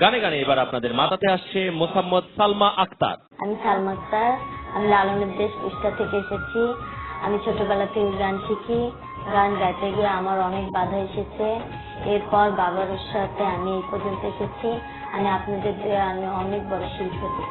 গানে গানে এবার আপনাদের মাথাতে আসছে মোসাম্মদ সালমা আক্তার আমি সালমা আক্তার আমি লালনের দেশ উস্তা থেকে এসেছি। আমি ছোটবেলা থেকে গান শিখি গান গাইতে গিয়ে আমার অনেক বাধা এসেছে। এরপর বাবার সাথে আমি এই পর্যন্ত এসেছি। আমি আপনাদের দিয়ে আমি অনেক বড় শিল্পী হতে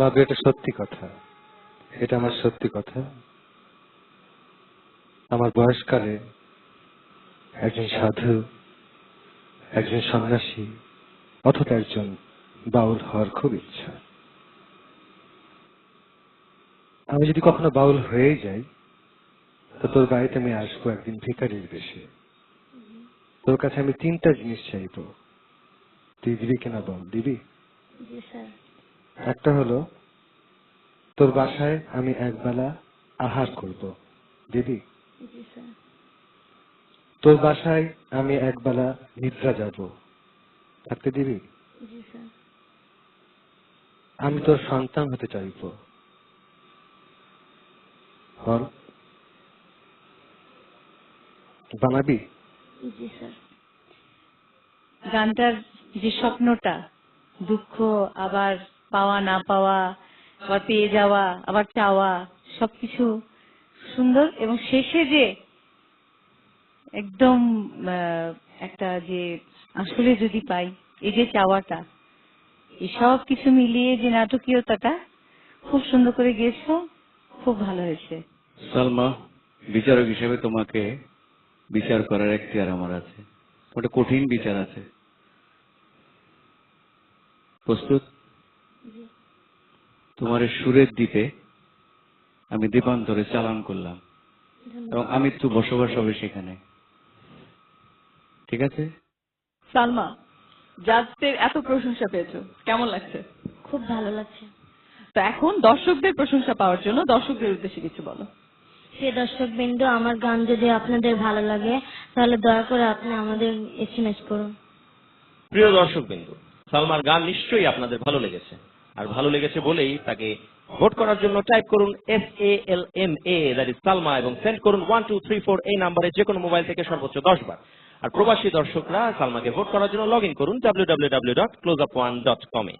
মাগো এটা সত্যি কথা। এটা আমার সত্যি কথা। আমার বয়সকালে একজন সাধু, একজন সন্ন্যাসী, অথবা একজন বাউল হওয়ার খুব ইচ্ছা। আমি যদি কখনো বাউল হয়ে যাই, তো তোর বাড়িতে আমি আসব একদিন ভিকারির বেশে। তোর কাছে আমি তিনটা জিনিস চাইব। তুই দিবি কিনা বল, দিবি? একটা হলো তোর বাসায় আমি একবেলা আহার করব। দিদি? তোর বাসায় আমি একবেলা নিদ্রা যাব। থাকতে দিবি? আমি তোর সন্তান হতে চাইব। বল। বানাবি? গানটার যে স্বপ্নটা দুঃখ আবার পাওয়া, না পাওয়া আবার পেয়ে যাওয়া, আবার চাওয়া, সবকিছু সুন্দর এবং শেষে যে একদম একটা যে আসলে যদি পাই, এই যে চাওয়াটা, এই সব কিছু মিলিয়ে যে নাটকীয়তাটা খুব সুন্দর করে গেছো খুব ভালো হয়েছে। সালমা, বিচারক হিসেবে তোমাকে বিচার করার এখতিয়ার আমার আছে। ওটা কঠিন বিচার আছে। প্রস্তুত? তোমার সুরের দ্বীপে আমি দ্বীপান্তরে চালান করলাম। এবং আমি তো বসবাস হবে সেখানে। ঠিক আছে? সালমা জাজদের এত প্রশংসা পেয়েছ। কেমন লাগছে? খুব ভালো লাগছে। তো এখন দর্শকদের প্রশংসা পাওয়ার জন্য দর্শকদের উদ্দেশ্যে কিছু বলো। প্রিয় দর্শক বিন্দু আমার গান যদি আপনাদের ভালো লাগে তাহলে দয়া করে আপনি আমাদের এসএমএস করুন। প্রিয় দর্শক বিন্দু সালমার গান নিশ্চয়ই আপনাদের ভালো লেগেছে। আর ভালো লেগেছে বলেই তাকে ভোট করার জন্য টাইপ করুন S A L M A that is Salma, এবং সেন্ড করুন ওয়ান টু থ্রি ফোর এই নাম্বারে যে কোনো মোবাইল থেকে সর্বোচ্চ দশ বার আর প্রবাসী দর্শকরা সালমাকে ভোট করার জন্য লগ ইন করুন W W W dot close up one dot কমে